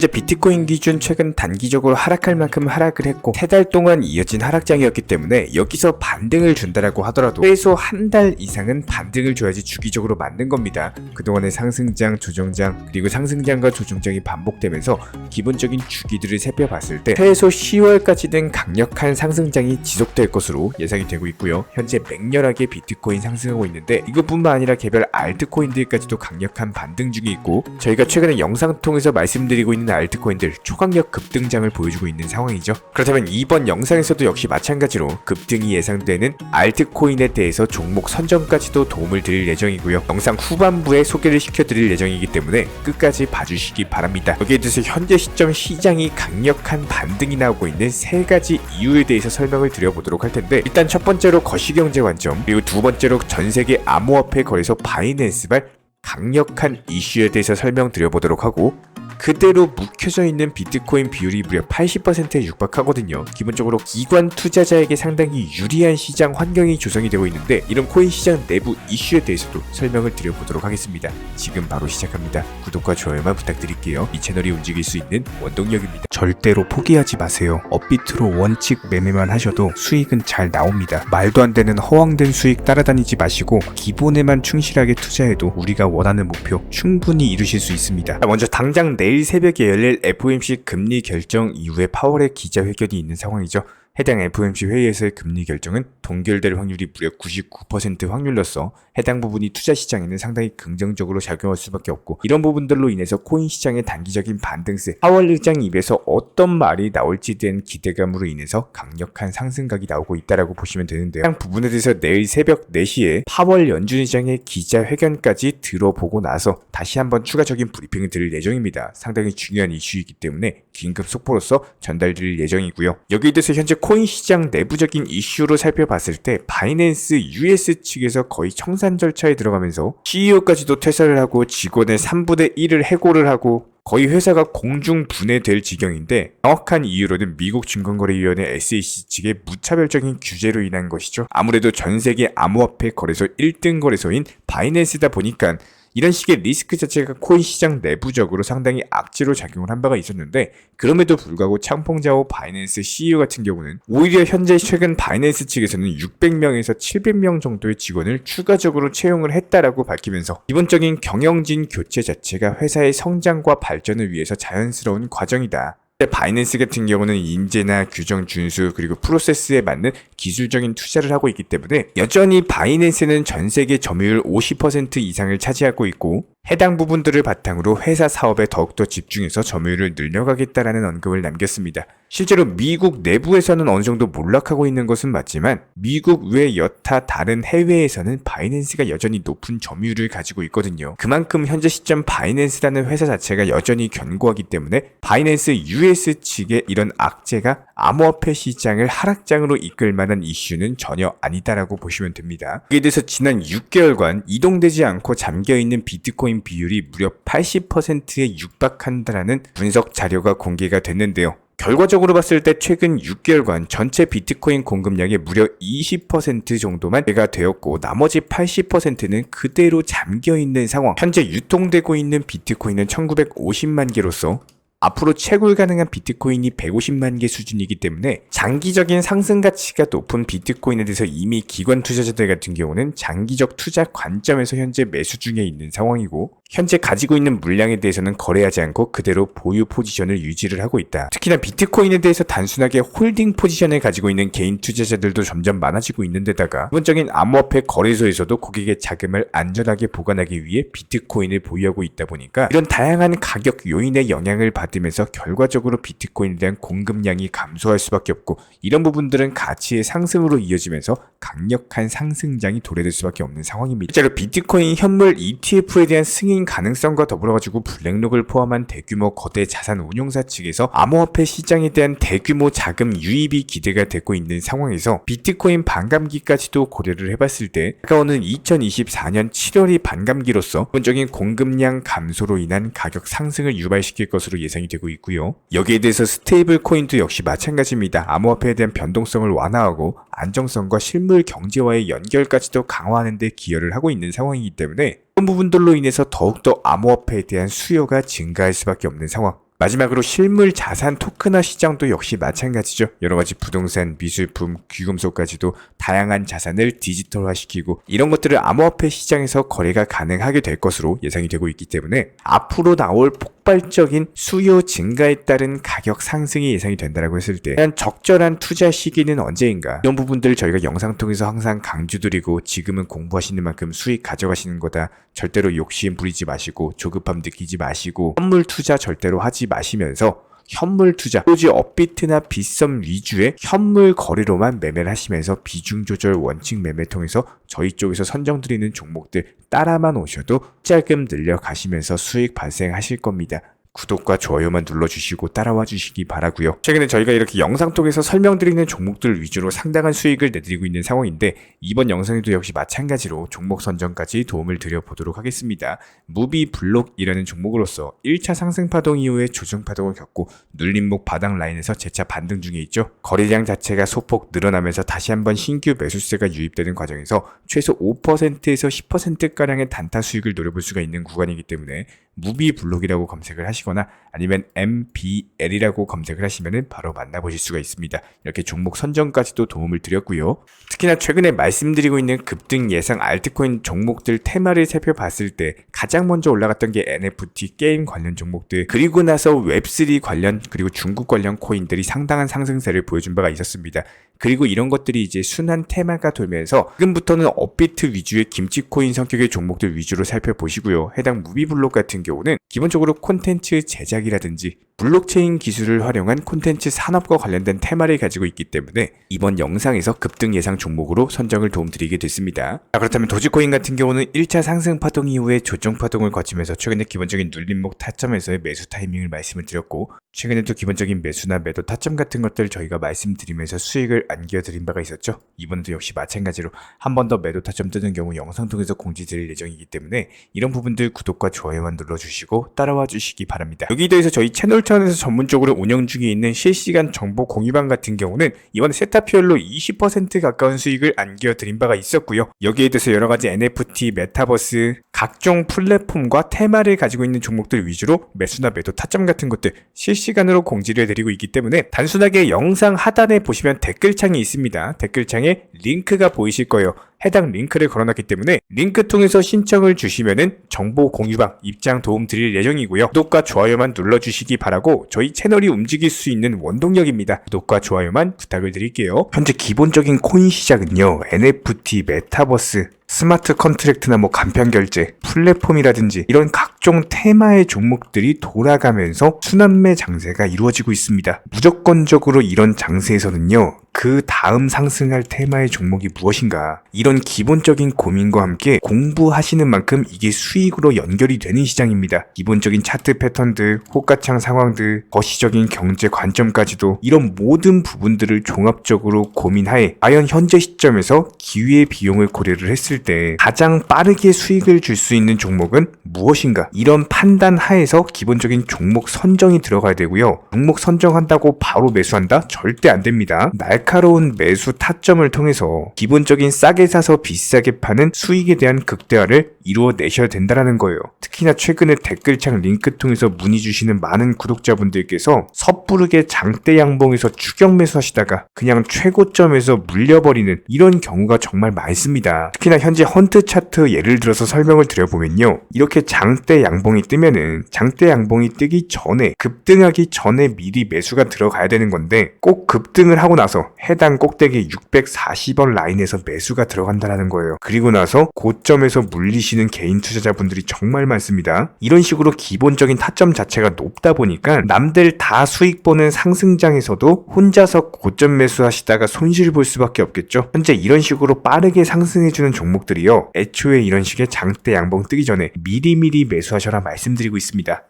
이제 비트코인 기준 최근 단기적으로 하락할 만큼 하락을 했고 세 달 동안 이어진 하락장이었기 때문에 여기서 반등을 준다라고 하더라도 최소 한 달 이상은 반등을 줘야지 주기적으로 맞는 겁니다. 그동안의 상승장, 조정장 그리고 상승장과 조정장이 반복되면서 기본적인 주기들을 살펴봤을 때 최소 10월까지는 강력한 상승장이 지속될 것으로 예상이 되고 있고요. 현재 맹렬하게 비트코인 상승하고 있는데 이것뿐만 아니라 개별 알트코인들까지도 강력한 반등 중에 있고 저희가 최근에 영상 통해서 말씀드리고 있는 알트코인들 초강력 급등장을 보여주고 있는 상황이죠. 그렇다면 이번 영상에서도 역시 마찬가지로 급등이 예상되는 알트코인에 대해서 종목 선정까지도 도움을 드릴 예정이고요. 영상 후반부에 소개를 시켜드릴 예정이기 때문에 끝까지 봐주시기 바랍니다. 여기에 대해서 현재 시점 시장이 강력한 반등이 나오고 있는 세 가지 이유에 대해서 설명을 드려보도록 할 텐데 일단 첫 번째로 거시경제 관점 그리고 두 번째로 전 세계 암호화폐 거래소 바이낸스발 강력한 이슈에 대해서 설명드려보도록 하고 그대로 묵혀져 있는 비트코인 비율이 무려 80%에 육박하거든요. 기본적으로 기관 투자자에게 상당히 유리한 시장 환경이 조성이 되고 있는데 이런 코인 시장 내부 이슈에 대해서도 설명을 드려보도록 하겠습니다. 지금 바로 시작합니다. 구독과 좋아요만 부탁드릴게요. 이 채널이 움직일 수 있는 원동력입니다. 절대로 포기하지 마세요. 업비트로 원칙 매매만 하셔도 수익은 잘 나옵니다. 말도 안 되는 허황된 수익 따라다니지 마시고 기본에만 충실하게 투자해도 우리가 원하는 목표 충분히 이루실 수 있습니다. 먼저 당장 내일 새벽에 열릴 FOMC 금리 결정 이후에 파월의 기자회견이 있는 상황이죠. 해당 FOMC 회의에서의 금리 결정은 동결될 확률이 무려 99% 확률로서 해당 부분이 투자 시장에는 상당히 긍정적으로 작용할 수밖에 없고 이런 부분들로 인해서 코인 시장의 단기적인 반등세 하월 의장 입에서 어떤 말이 나올지 대한 기대감으로 인해서 강력한 상승각이 나오고 있다라고 보시면 되는데요. 해당 부분에 대해서 내일 새벽 4시에 파월 연준 의장의 기자회견까지 들어보고 나서 다시 한번 추가적인 브리핑을 드릴 예정입니다. 상당히 중요한 이슈이기 때문에 긴급 속보로서 전달드릴 예정이고요. 여기에 대해서 현재 코인 시장 내부적인 이슈로 살펴봤을 때 바이낸스 US 측에서 거의 청산 절차에 들어가면서 CEO까지도 퇴사를 하고 직원의 3분의 1을 해고를 하고 거의 회사가 공중 분해될 지경인데 정확한 이유로는 미국 증권거래위원회 SEC 측의 무차별적인 규제로 인한 것이죠. 아무래도 전 세계 암호화폐 거래소 1등 거래소인 바이낸스다 보니까 이런 식의 리스크 자체가 코인 시장 내부적으로 상당히 악재로 작용을 한 바가 있었는데 그럼에도 불구하고 창펑자오 바이낸스 CEO 같은 경우는 오히려 현재 최근 바이낸스 측에서는 600명에서 700명 정도의 직원을 추가적으로 채용을 했다라고 밝히면서 기본적인 경영진 교체 자체가 회사의 성장과 발전을 위해서 자연스러운 과정이다. 바이낸스 같은 경우는 인재나 규정 준수 그리고 프로세스에 맞는 기술적인 투자를 하고 있기 때문에 여전히 바이낸스는 전 세계 점유율 50% 이상을 차지하고 있고 해당 부분들을 바탕으로 회사 사업에 더욱더 집중해서 점유율을 늘려가겠다라는 언급을 남겼습니다. 실제로 미국 내부에서는 어느 정도 몰락하고 있는 것은 맞지만 미국 외 여타 다른 해외에서는 바이낸스가 여전히 높은 점유율을 가지고 있거든요. 그만큼 현재 시점 바이낸스라는 회사 자체가 여전히 견고하기 때문에 바이낸스 US 측의 이런 악재가 암호화폐 시장을 하락장으로 이끌 만한 이슈는 전혀 아니다라고 보시면 됩니다. 그에 대해서 지난 6개월간 이동되지 않고 잠겨있는 비트코인 비율이 무려 80%에 육박한다라는 분석 자료가 공개가 됐는데요. 결과적으로 봤을 때 최근 6개월간 전체 비트코인 공급량의 무려 20% 정도만 배가 되었고 나머지 80%는 그대로 잠겨 있는 상황. 현재 유통되고 있는 비트코인은 1950만 개로서 앞으로 채굴 가능한 비트코인이 150만 개 수준이기 때문에 장기적인 상승 가치가 높은 비트코인에 대해서 이미 기관 투자자들 같은 경우는 장기적 투자 관점에서 현재 매수 중에 있는 상황이고 현재 가지고 있는 물량에 대해서는 거래하지 않고 그대로 보유 포지션을 유지를 하고 있다. 특히나 비트코인에 대해서 단순하게 홀딩 포지션을 가지고 있는 개인 투자자들도 점점 많아지고 있는데다가 기본적인 암호화폐 거래소에서도 고객의 자금을 안전하게 보관하기 위해 비트코인을 보유하고 있다 보니까 이런 다양한 가격 요인의 영향을 받으면서 결과적으로 비트코인에 대한 공급량이 감소할 수밖에 없고 이런 부분들은 가치의 상승으로 이어지면서 강력한 상승장이 도래될 수밖에 없는 상황입니다. 실제로 비트코인 현물 ETF에 대한 승인 가능성과 더불어 가지고 블랙록을 포함한 대규모 거대 자산 운용사 측에서 암호화폐 시장에 대한 대규모 자금 유입이 기대가 되고 있는 상황에서 비트코인 반감기까지도 고려를 해봤을 때 다가오는 2024년 7월이 반감기로서 기본적인 공급량 감소로 인한 가격 상승을 유발시킬 것으로 예상이 되고 있고요. 여기에 대해서 스테이블 코인도 역시 마찬가지입니다. 암호화폐에 대한 변동성을 완화하고 안정성과 실물 경제와의 연결까지도 강화하는 데 기여를 하고 있는 상황이기 때문에 이런 부분들로 인해서 더욱더 암호화폐에 대한 수요가 증가할 수밖에 없는 상황. 마지막으로 실물 자산 토크나 시장도 역시 마찬가지죠. 여러 가지 부동산, 미술품, 귀금속까지도 다양한 자산을 디지털화시키고 이런 것들을 암호화폐 시장에서 거래가 가능하게 될 것으로 예상이 되고 있기 때문에 앞으로 나올 폭발적인 수요 증가에 따른 가격 상승이 예상이 된다고 했을 때 과연 적절한 투자 시기는 언제인가? 이런 부분들 저희가 영상 통해서 항상 강조드리고 지금은 공부하시는 만큼 수익 가져가시는 거다. 절대로 욕심 부리지 마시고 조급함 느끼지 마시고 선물 투자 절대로 하지 마시면서 현물 투자, 오지 업비트나 빗썸 위주의 현물 거래로만 매매를 하시면서 비중 조절 원칙 매매 통해서 저희 쪽에서 선정드리는 종목들 따라만 오셔도 짤금 늘려가시면서 수익 발생하실 겁니다. 구독과 좋아요만 눌러주시고 따라와 주시기 바라고요. 최근에 저희가 이렇게 영상 통해서 설명드리는 종목들 위주로 상당한 수익을 내드리고 있는 상황인데 이번 영상에도 역시 마찬가지로 종목 선정까지 도움을 드려보도록 하겠습니다. 무비 블록이라는 종목으로서 1차 상승 파동 이후에 조정 파동을 겪고 눌림목 바닥 라인에서 재차 반등 중에 있죠. 거래량 자체가 소폭 늘어나면서 다시 한번 신규 매수세가 유입되는 과정에서 최소 5%에서 10%가량의 단타 수익을 노려볼 수가 있는 구간이기 때문에 무비 블록이라고 검색을 하시거나 아니면 MBL이라고 검색을 하시면 바로 만나보실 수가 있습니다. 이렇게 종목 선정까지도 도움을 드렸고요. 특히나 최근에 말씀드리고 있는 급등 예상 알트코인 종목들 테마를 살펴봤을 때 가장 먼저 올라갔던 게 NFT 게임 관련 종목들 그리고 나서 웹3 관련 그리고 중국 관련 코인들이 상당한 상승세를 보여준 바가 있었습니다. 그리고 이런 것들이 이제 순환 테마가 돌면서 지금부터는 업비트 위주의 김치 코인 성격의 종목들 위주로 살펴보시고요. 해당 무비블록 같은 경우는 기본적으로 콘텐츠 제작이라든지 블록체인 기술을 활용한 콘텐츠 산업과 관련된 테마를 가지고 있기 때문에 이번 영상에서 급등 예상 종목으로 선정을 도움드리게 됐습니다. 자, 그렇다면 도지코인 같은 경우는 1차 상승 파동 이후에 조정 파동을 거치면서 최근에 기본적인 눌림목 타점에서의 매수 타이밍을 말씀을 드렸고 최근에도 기본적인 매수나 매도 타점 같은 것들 저희가 말씀드리면서 수익을 안겨드린 바가 있었죠. 이번에도 역시 마찬가지로 한 번 더 매도 타점 뜨는 경우 영상 통해서 공지 드릴 예정이기 때문에 이런 부분들 구독과 좋아요만 눌러주시고 따라와 주시기 바랍니다. 여기에 대해서 저희 채널 차원에서 전문적으로 운영 중에 있는 실시간 정보 공유방 같은 경우는 이번 세타피얼로 20% 가까운 수익을 안겨드린 바가 있었고요. 여기에 대해서 여러 가지 NFT, 메타버스, 각종 플랫폼과 테마를 가지고 있는 종목들 위주로 매수나 매도 타점 같은 것들 실시간으로 공지를 해드리고 있기 때문에 단순하게 영상 하단에 보시면 댓글창이 있습니다. 댓글창에 링크가 보이실 거예요. 해당 링크를 걸어놨기 때문에 링크 통해서 신청을 주시면은 정보 공유방 입장 도움 드릴 예정이고요. 구독과 좋아요만 눌러주시기 바라고 저희 채널이 움직일 수 있는 원동력입니다. 구독과 좋아요만 부탁을 드릴게요. 현재 기본적인 코인 시장은요. NFT, 메타버스, 스마트 컨트랙트나 뭐 간편 결제, 플랫폼이라든지 이런 각 종 테마의 종목들이 돌아가면서 순환매 장세가 이루어지고 있습니다. 무조건적으로 이런 장세에서는요. 그 다음 상승할 테마의 종목이 무엇인가 이런 기본적인 고민과 함께 공부하시는 만큼 이게 수익으로 연결이 되는 시장입니다. 기본적인 차트 패턴들, 호가창 상황들, 거시적인 경제 관점까지도 이런 모든 부분들을 종합적으로 고민하에 과연 현재 시점에서 기회의 비용을 고려를 했을 때 가장 빠르게 수익을 줄 수 있는 종목은 무엇인가 이런 판단 하에서 기본적인 종목 선정이 들어가야 되고요. 종목 선정한다고 바로 매수한다? 절대 안 됩니다. 날카로운 매수 타점을 통해서 기본적인 싸게 사서 비싸게 파는 수익에 대한 극대화를 이루어내셔야 된다는 거예요. 특히나 최근에 댓글창 링크 통해서 문의 주시는 많은 구독자분들께서 섣부르게 장대 양봉에서 추격 매수하시다가 그냥 최고점에서 물려버리는 이런 경우가 정말 많습니다. 특히나 현재 헌트 차트 예를 들어서 설명을 드려보면요. 이렇게 장대 양봉이 뜨면은 장대 양봉이 뜨기 전에 급등하기 전에 미리 매수가 들어가야 되는 건데 꼭 급등을 하고 나서 해당 꼭대기 640원 라인에서 매수가 들어간다는 거예요. 그리고 나서 고점에서 물리시는 개인 투자자분들이 정말 많습니다. 이런 식으로 기본적인 타점 자체가 높다 보니까 남들 다 수익 보는 상승장에서도 혼자서 고점 매수하시다가 손실 볼 수밖에 없겠죠. 현재 이런 식으로 빠르게 상승해주는 종목들이요. 애초에 이런 식의 장대 양봉 뜨기 전에 미리미리 매수 하셔라 말씀드리고 있습니다.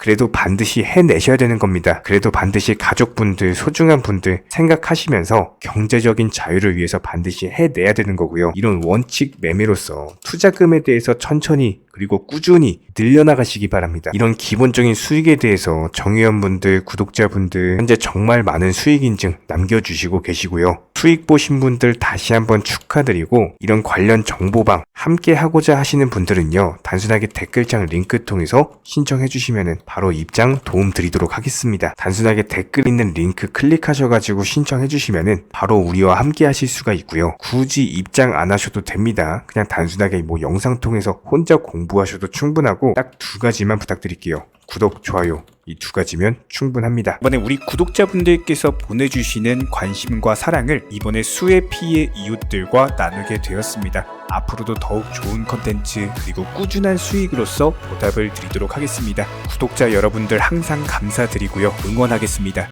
그래도 반드시 해내셔야 되는 겁니다. 그래도 반드시 가족분들, 소중한 분들 생각하시면서 경제적인 자유를 위해서 반드시 해내야 되는 거고요. 이런 원칙 매매로서 투자금에 대해서 천천히 그리고 꾸준히 늘려나가시기 바랍니다. 이런 기본적인 수익에 대해서 정의원분들, 구독자분들 현재 정말 많은 수익 인증 남겨주시고 계시고요. 수익 보신 분들 다시 한번 축하드리고 이런 관련 정보방 함께 하고자 하시는 분들은요. 단순하게 댓글창 링크 통해서 신청해 주시면 바로 입장 도움 드리도록 하겠습니다. 단순하게 댓글 있는 링크 클릭하셔가지고 신청해 주시면 바로 우리와 함께 하실 수가 있고요. 굳이 입장 안 하셔도 됩니다. 그냥 단순하게 뭐 영상 통해서 혼자 공부하셔도 충분하고 딱 두 가지만 부탁드릴게요. 구독, 좋아요. 이 두 가지면 충분합니다. 이번에 우리 구독자분들께서 보내주시는 관심과 사랑을 이번에 수의 피의 이웃들과 나누게 되었습니다. 앞으로도 더욱 좋은 컨텐츠 그리고 꾸준한 수익으로서 보답을 드리도록 하겠습니다. 구독자 여러분들 항상 감사드리고요. 응원하겠습니다.